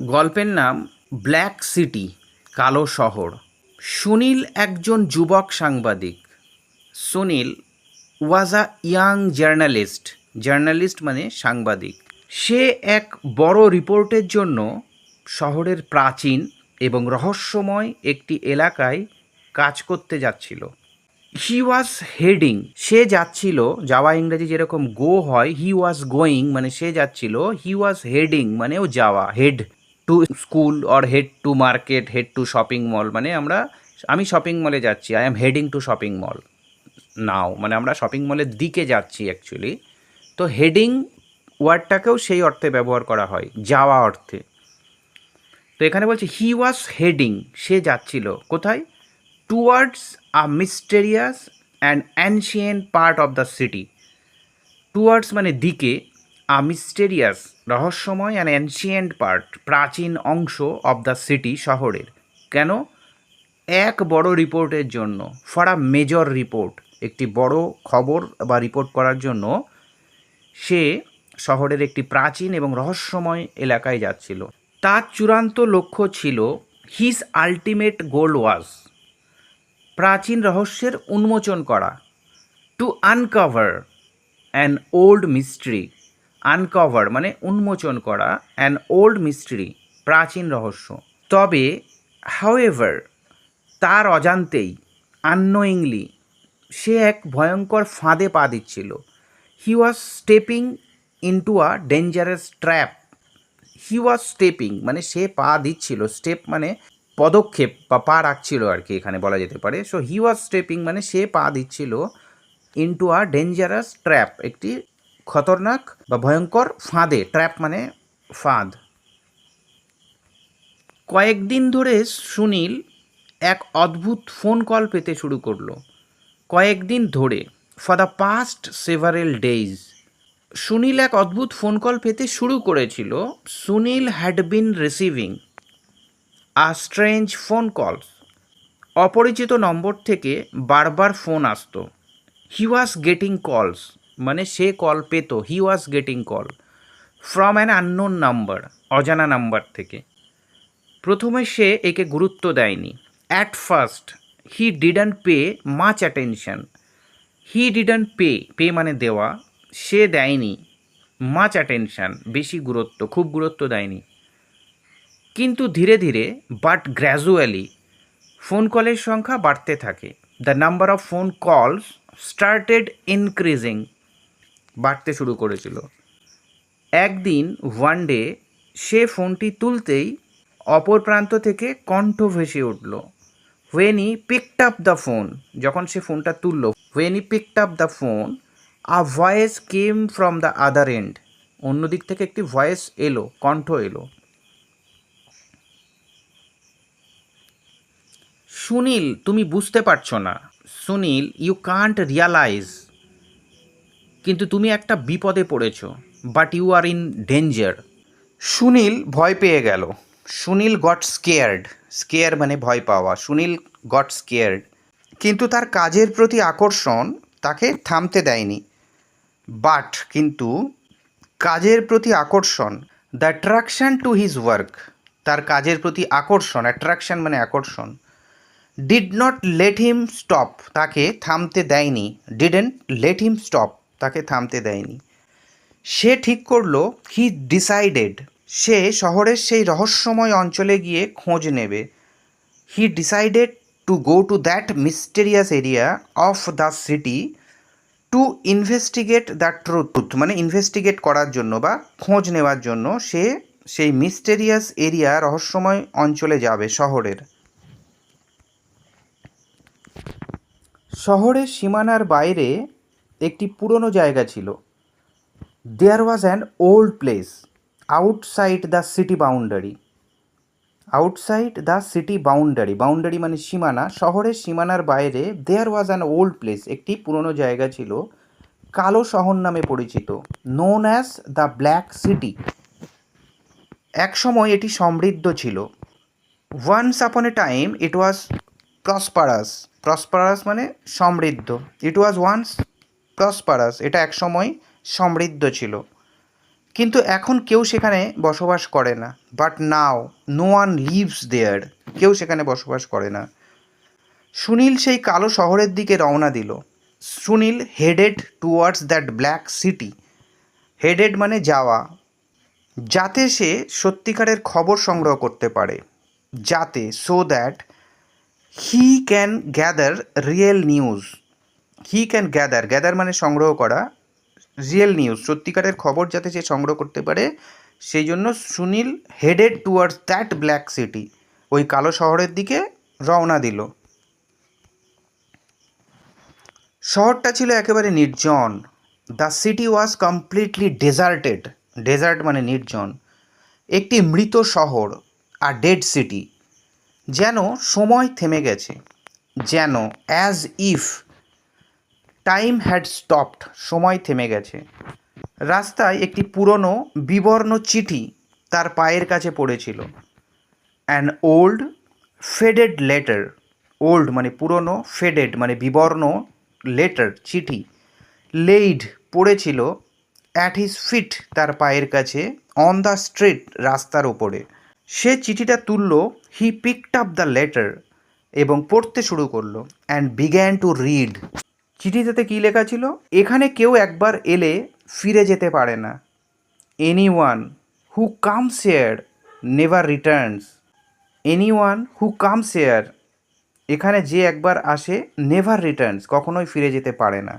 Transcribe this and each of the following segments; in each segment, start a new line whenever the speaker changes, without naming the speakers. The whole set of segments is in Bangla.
গল্পের নাম ব্ল্যাক সিটি, কালো শহর। সুনীল একজন যুবক সাংবাদিক। Sunil was a young journalist journalist মানে সাংবাদিক। সে এক বড় রিপোর্টের জন্য শহরের প্রাচীন এবং রহস্যময় একটি এলাকায় কাজ করতে যাচ্ছিল। হি ওয়াজ হেডিং সে যাচ্ছিল, যাওয়া ইংরেজি যেরকম গো হয় হি ওয়াজ গোয়িং মানে সে যাচ্ছিল হি ওয়াজ হেডিং মানে ও যাওয়া head to school or head to market head to shopping mall মানে আমরা, আমি শপিং মলে যাচ্ছি I am heading to shopping mall now মানে আমরা শপিং মলের দিকে যাচ্ছি অ্যাকচুয়ালি তো হেডিং ওয়ার্ডটাকেও সেই অর্থে ব্যবহার করা হয়, যাওয়া অর্থে। তো এখানে বলছে হি ওয়াজ হেডিং সে যাচ্ছিল, কোথায়? Towards a mysterious and ancient part of the city towards মানে দিকে মিস্টেরিয়াস রহস্যময় অ্যান্ড অ্যানশিয়েন্ট পার্ট প্রাচীন অংশ অফ দ্য সিটি শহরের। কেন? এক বড় রিপোর্টের জন্য ফর আ মেজর রিপোর্ট একটি বড় খবর বা রিপোর্ট করার জন্য, সে শহরের একটি প্রাচীন এবং রহস্যময় এলাকায় যাচ্ছিল। তার চূড়ান্ত লক্ষ্য ছিল হিজ আলটিমেট গোল ওয়াজ প্রাচীন রহস্যের উন্মোচন করা to uncover an old mystery uncover মানে উন্মোচন করা অ্যান ওল্ড মিস্ট্রি প্রাচীন রহস্য। তবে হাউএভার তার অজান্তেই আননোয়িংলি সে এক ভয়ঙ্কর ফাঁদে পা দিচ্ছিল। He was stepping into a dangerous trap he was stepping মানে সে পা দিচ্ছিল। স্টেপ মানে পদক্ষেপ বা পা রাখছিল আর কি, এখানে বলা যেতে পারে। সো হি ওয়াজ স্টেপিং মানে সে পা দিচ্ছিল ইন্টু আ ডেঞ্জারাস ট্র্যাপ একটি খতরনাক বা ভয়ঙ্কর ফাঁদে ট্র্যাপ মানে ফাঁদ। কয়েকদিন ধরে সুনীল এক অদ্ভুত ফোন কল পেতে শুরু করল। কয়েকদিন ধরে for the past several days Sunil এক অদ্ভুত ফোন কল পেতে শুরু করেছিল। Sunil had been receiving a strange phone calls অপরিচিত নম্বর থেকে বারবার ফোন আসতো। হি ওয়াজ গেটিং কলস মানে সে কল পেত। He was getting call from an unknown number অজানা নাম্বার থেকে। প্রথমে সে একে গুরুত্ব দেয়নি। At first he didn't pay much attention he didn't pay pay মানে দেওয়া। সে দেয়নি মাচ অ্যাটেনশন বেশি গুরুত্ব, খুব গুরুত্ব দেয়নি। কিন্তু ধীরে ধীরে বাট গ্র্যাজুয়ালি ফোন কলের সংখ্যা বাড়তে থাকে। The number of phone calls started increasing বাড়তে শুরু করেছিল। একদিন ওয়ান ডে সে ফোনটি তুলতেই অপর প্রান্ত থেকে কণ্ঠ ভেসে উঠল। When he picked up the phone যখন সে ফোনটা তুলল when he picked up the phone a voice came from the other end অন্য দিক থেকে একটি ভয়েস এলো, কণ্ঠ এলো। সুনীল, তুমি বুঝতে পারছ না। সুনীল ইউ কান্ট রিয়ালাইজ কিন্তু তুমি একটা বিপদে পড়েছ but you are in danger Sunil ভয় পেয়ে গেল। সুনীল গট স্কেয়ার্ড স্কেয়ার মানে ভয় পাওয়া। সুনীল গট স্কেয়ার্ড কিন্তু তার কাজের প্রতি আকর্ষণ তাকে থামতে দেয়নি। বাট কিন্তু কাজের প্রতি আকর্ষণ the attraction to his work তার কাজের প্রতি আকর্ষণ অ্যাট্রাকশান মানে আকর্ষণ did not let him stop তাকে থামতে দেয়নি। ডিডেন্ট লেট হিম স্টপ তাকে থামতে দেয়নি। সে ঠিক করল হি ডিসাইডেড সে শহরের সেই রহস্যময় অঞ্চলে গিয়ে খোঁজ নেবে। He decided to go to that mysterious area of the city to investigate the truth মানে ইনভেস্টিগেট করার জন্য বা খোঁজ নেওয়ার জন্য সে সেই মিস্টেরিয়াস এরিয়া রহস্যময় অঞ্চলে যাবে শহরের। শহরের সীমানার বাইরে একটি পুরনো জায়গা ছিল। There was an old place outside the city boundary outside the city boundary boundary মানে সীমানা, শহরের সীমানার বাইরে there was an old place একটি পুরনো জায়গা ছিল, কালো শহর নামে পরিচিত known as the black city একসময় এটি সমৃদ্ধ ছিল। Once upon a time it was prosperous prosperous মানে সমৃদ্ধ। ইট ওয়াজ ওয়ান্স প্রসপারাস, এটা একসময় সমৃদ্ধ ছিল। কিন্তু এখন কেউ সেখানে বসবাস করে না। But now no one lives there কেউ সেখানে বসবাস করে না। সুনীল সেই কালো শহরের দিকে রওনা দিল। Sunil headed towards that black city headed মানে যাওয়া। যাতে সে সত্যিকারের খবর সংগ্রহ করতে পারে। যাতে so that he can gather real news he can gather gather মানে সংগ্রহ করা রিয়েল নিউজ সত্যিকারের খবর যাতে সে সংগ্রহ করতে পারে, সেই জন্য Sunil headed towards that black city ওই কালো শহরের দিকে রওনা দিল। শহরটা ছিল একেবারে নির্জন the city was completely deserted desert মানে নির্জন, একটি মৃত শহর আর ডেড সিটি যেন সময় থেমে গেছে, যেন as if time had stopped, সময় থেমে গেছে। রাস্তায় একটি পুরনো, বিবর্ণ চিঠি তার পায়ের কাছে পড়েছিল। An old faded letter old মানে পুরনো ফেডেড মানে বিবর্ণ লেটার চিঠি। লেইড পড়েছিল অ্যাট হিজ ফিট তার পায়ের কাছে অন দ্য স্ট্রিট রাস্তার ওপরে সে চিঠিটা তুলল he picked up the letter এবং পড়তে শুরু করল অ্যান্ড বিগ্যান টু রিড চিঠিটাতে কী লেখা ছিল? এখানে কেউ একবার এলে ফিরে যেতে পারে না। Anyone who comes here never returns anyone who comes here এখানে যে একবার আসে নেভার রিটার্নস কখনোই ফিরে যেতে পারে না।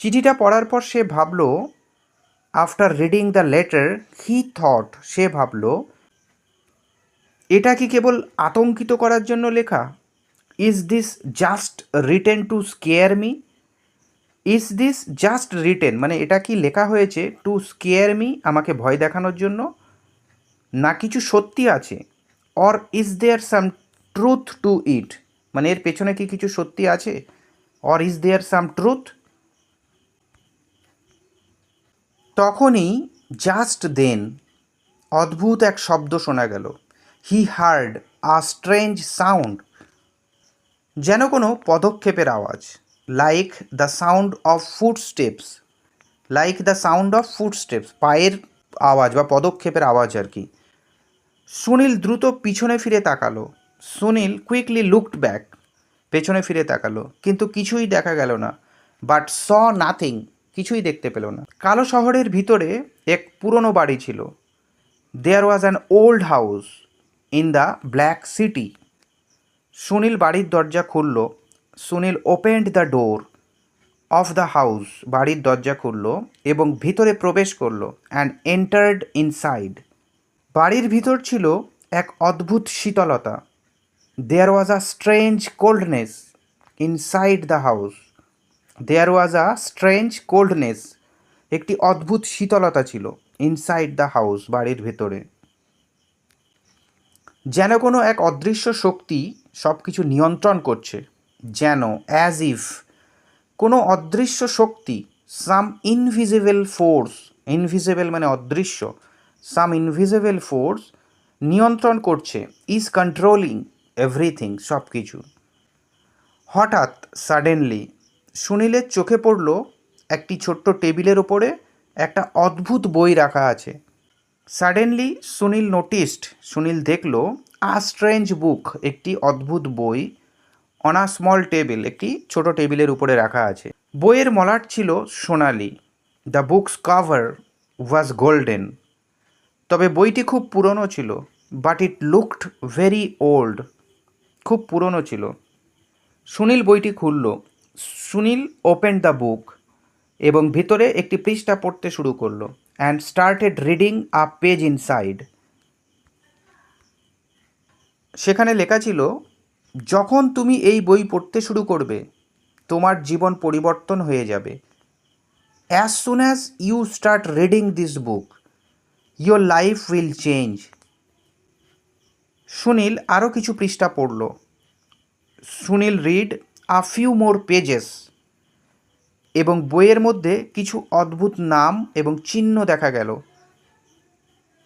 চিঠিটা পড়ার পর সে ভাবলো after reading the letter he thought সে ভাবলো, এটা কি কেবল আতঙ্কিত করার জন্য লেখা? Is this just written to scare me is this just written মানে এটা কি লেখা হয়েছে টু স্কেয়ার মি আমাকে ভয় দেখানোর জন্য? না, কিছু সত্যি আছে? Or is there some truth to it মানে এর পেছনে কি কিছু সত্যি আছে? Or is there some truth তখনই জাস্ট দেন অদ্ভুত এক শব্দ শোনা গেল। He heard a strange sound যেন কোনো পদক্ষেপের আওয়াজ। Like the sound of footsteps like the sound of footsteps পায়ের আওয়াজ বা পদক্ষেপের আওয়াজ আর কি। সুনীল দ্রুত পিছনে ফিরে তাকালো। সুনীল কুইকলি লুকড ব্যাক পেছনে ফিরে তাকালো। কিন্তু কিছুই দেখা গেল না। বাট স নাথিং কিছুই দেখতে পেল না। কালো শহরের ভিতরে এক পুরনো বাড়ি ছিল। There was an old house in the black city Sunil বাড়ির দরজা খুলল। Sunil opened the door of the house বাড়ির দরজা খুলল এবং ভিতরে প্রবেশ করল অ্যান্ড এন্টার্ড ইনসাইড বাড়ির ভিতর ছিল এক অদ্ভুত শীতলতা। There was a strange coldness inside the house there was a strange coldness একটি অদ্ভুত শীতলতা ছিল ইনসাইড দ্য হাউস বাড়ির ভেতরে। যেন কোনো এক অদৃশ্য শক্তি সব কিছু নিয়ন্ত্রণ করছে যেন অ্যাজ ইফ কোনো অদৃশ্য শক্তি সাম ইনভিজিবল ফোর্স ইনভিজিবল মানে অদৃশ্য সাম ইনভিজিবল ফোর্স নিয়ন্ত্রণ করছে ইজ কন্ট্রোলিং এভরিথিং সব কিছু হঠাৎ সাডেনলি সুনীলের চোখে পড়ল একটি ছোট্ট টেবিলের ওপরে একটা অদ্ভুত বই রাখা আছে। সাডেনলি সুনীল নোটিসড সুনীল দেখল আ স্ট্রেঞ্জ বুক একটি অদ্ভুত বই অন আ স্মল টেবিল একটি ছোট টেবিলের উপরে রাখা আছে। বইয়ের মলাট ছিল সোনালি। The book's cover was golden তবে বইটি খুব পুরনো ছিল but it looked very old খুব পুরনো ছিল। সুনীল বইটি খুলল। সুনীল ওপেন দ্য বুক এবং ভিতরে একটি পৃষ্ঠা পড়তে শুরু করল and started reading a page inside সেখানে লেখা ছিল, যখন তুমি এই বই পড়তে শুরু করবে, তোমার জীবন পরিবর্তন হয়ে যাবে। As soon as you start reading this book your life will change Sunil আরও কিছু পৃষ্ঠা পড়ল। Sunil read a few more pages এবং বইয়ের মধ্যে কিছু অদ্ভুত নাম এবং চিহ্ন দেখা গেল।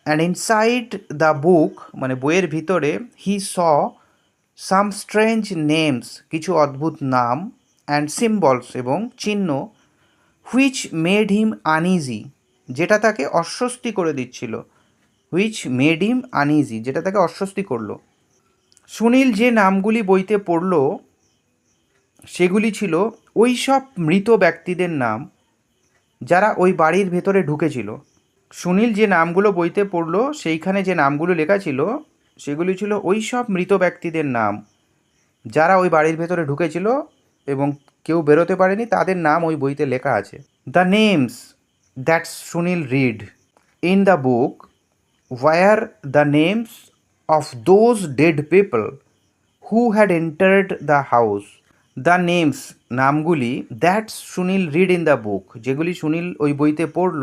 অ্যান্ড ইনসাইড দ্য বুক মানে বইয়ের ভিতরে হি স সাম স্ট্রেঞ্জ নেমস কিছু অদ্ভুত নাম অ্যান্ড সিম্বলস এবং চিহ্ন হুইচ মেড হিম আনইজি যেটা তাকে অস্বস্তি করে দিচ্ছিল। হুইচ মেড হিম আনইজি যেটা তাকে অস্বস্তি করল। সুনীল যে নামগুলি বইতে পড়ল, সেগুলি ছিল ওই সব মৃত ব্যক্তিদের নাম, যারা ওই বাড়ির ভেতরে ঢুকেছিল। সুনীল যে নামগুলো বইতে পড়ল, সেইখানে যে নামগুলো লেখা ছিল, সেগুলি ছিল ওই সব মৃত ব্যক্তিদের নাম। যারা ওই বাড়ির ভেতরে ঢুকেছিল এবং কেউ বেরোতে পারেনি, তাদের নাম ওই বইতে লেখা আছে। The names that's Sunil read in the book were the names of those dead people who had entered the house the names নামগুলি that's Sunil read in the book যেগুলি সুনীল ওই বইতে পড়ল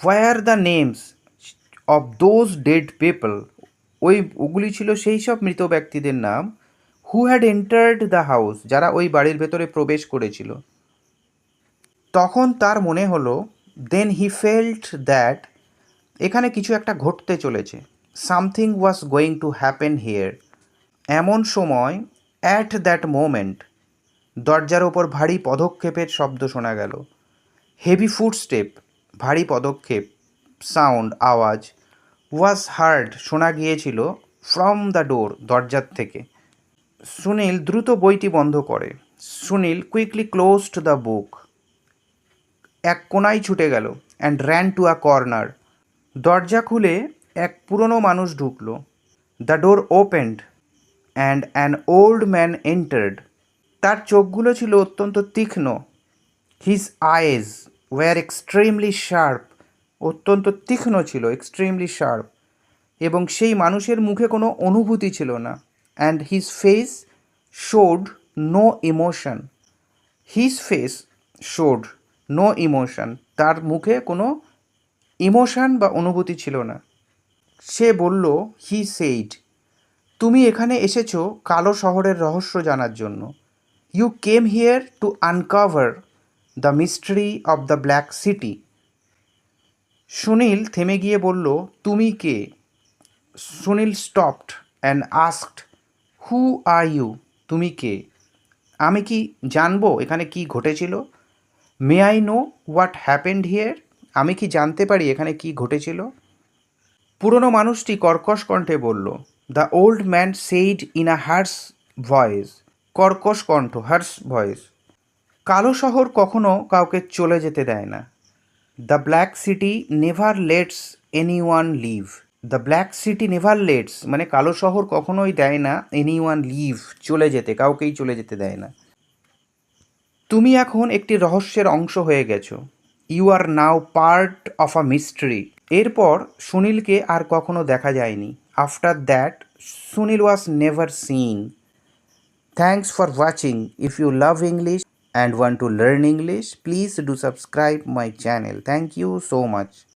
were the names of those dead people ওই ওগুলি ছিল সেই সব মৃত ব্যক্তিদের নাম who had entered the house যারা ওই বাড়ির ভেতরে প্রবেশ করেছিল। তখন তার মনে হলো দেন হি ফেল্ট দ্যাট এখানে কিছু একটা ঘটতে চলেছে। Something was going to happen here এমন সময় অ্যাট দ্যাট মোমেন্ট দরজার ওপর ভারী পদক্ষেপের শব্দ শোনা গেল। হেভি ফুটস্টেপ ভারী পদক্ষেপ সাউন্ড আওয়াজ ওয়াজ হার্ড শোনা গিয়েছিল ফ্রম দ্য ডোর দরজার থেকে। সুনীল দ্রুত বইটি বন্ধ করে। Sunil quickly closed the book এক কোনায় ছুটে গেল and ran to a corner দরজা খুলে এক পুরনো মানুষ ঢুকলো। The door opened and an old man entered তার চোখগুলো ছিল অত্যন্ত তীক্ষ্ণ। His eyes were extremely sharp অত্যন্ত তীক্ষ্ণ ছিল এক্সট্রিমলি শার্প এবং সেই মানুষের মুখে কোনো অনুভূতি ছিল না and his face showed no emotion his face showed no emotion তার মুখে কোনো ইমোশন বা অনুভূতি ছিল না। সে বলল হি সেইড তুমি এখানে এসেছ কালো শহরের রহস্য জানার জন্য। You came here to uncover the mystery of the black city. Sunil থেমে গিয়ে বলল, তুমি কে? Sunil stopped and asked who are you তুমি কে? আমি কি জানব এখানে কি ঘটেছিল? May I know what happened here আমি কি জানতে পারি এখানে কি ঘটেছিল? পুরনো মানুষটি কর্কশ কণ্ঠে বলল the old man said in a hoarse voice কর্কশ কণ্ঠ হার্স ভয়েস কালো শহর কখনো কাউকে চলে যেতে দেয় না। The black city never lets anyone leave the black city never lets মানে কালো শহর কখনোই দেয় না এনি ওয়ান লিভ চলে যেতে, কাউকেই চলে যেতে দেয় না। তুমি এখন একটি রহস্যের অংশ হয়ে গেছো। You are now part of a mystery এরপর সুনীলকে আর কখনো দেখা যায়নি। After that Sunil was never seen thanks for watching if you love English and want to learn English, please do subscribe my channel. Thank you so much.